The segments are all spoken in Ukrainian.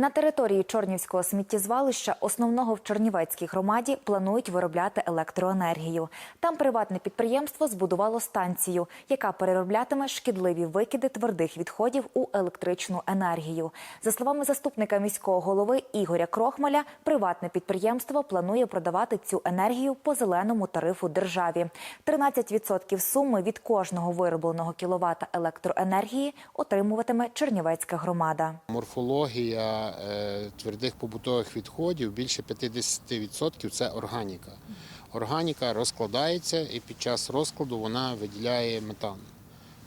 На території Чорнівського сміттєзвалища, основного в Чернівецькій громаді, планують виробляти електроенергію. Там приватне підприємство збудувало станцію, яка перероблятиме шкідливі викиди твердих відходів у електричну енергію. За словами заступника міського голови Ігоря Крохмаля, приватне підприємство планує продавати цю енергію по зеленому тарифу державі. 13% суми від кожного виробленого кіловата електроенергії отримуватиме Чернівецька громада. Морфологія е, твердих побутових відходів більше 50% це органіка. Органіка розкладається і під час розкладу вона виділяє метан.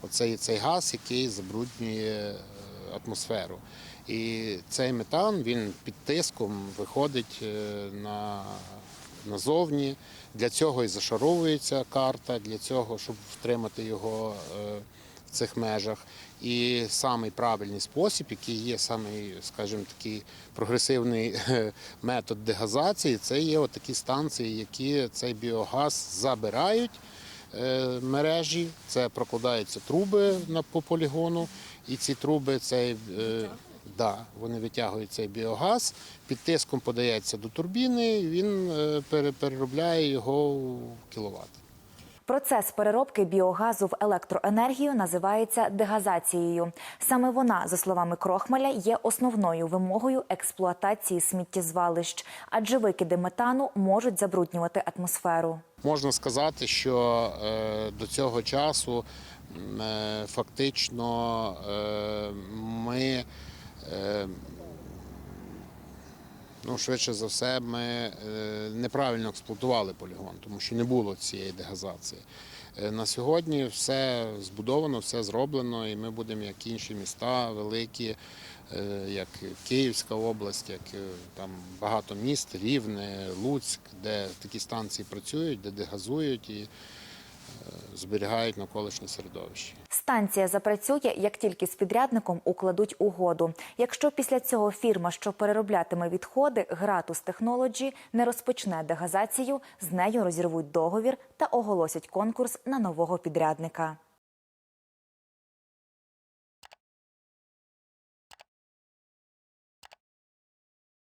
Оце є цей газ, який забруднює е, атмосферу. І цей метан він під тиском виходить е, на, назовні. Для цього і зашаровується карта, для цього, щоб втримати його цих межах. І самий правильний спосіб, який є самий, скажімо, такий прогресивний метод дегазації, це є такі станції, які цей біогаз забирають е, мережі. Це прокладаються труби по полігону, і ці труби цей. е, Да, вони витягують цей біогаз, під тиском подається до турбіни, і він е, переробляє його в кіловат. Процес переробки біогазу в електроенергію називається дегазацією. Саме вона, за словами Крохмаля, є основною вимогою експлуатації сміттєзвалищ, адже викиди метану можуть забруднювати атмосферу. Можна сказати, що е, до цього часу е, фактично е, ми ну, швидше за все, ми е, неправильно експлуатували полігон, тому що не було цієї дегазації. Е, На сьогодні все збудовано, все зроблено, і ми будемо, як інші міста великі, е, як Київська область, як там багато міст, Рівне, Луцьк, де такі станції працюють, де дегазують і зберігають навколишнє середовище. Станція запрацює, як тільки з підрядником укладуть угоду. Якщо після цього фірма, що перероблятиме відходи, Гратус Технолоджі не розпочне дегазацію, з нею розірвуть договір та оголосять конкурс на нового підрядника.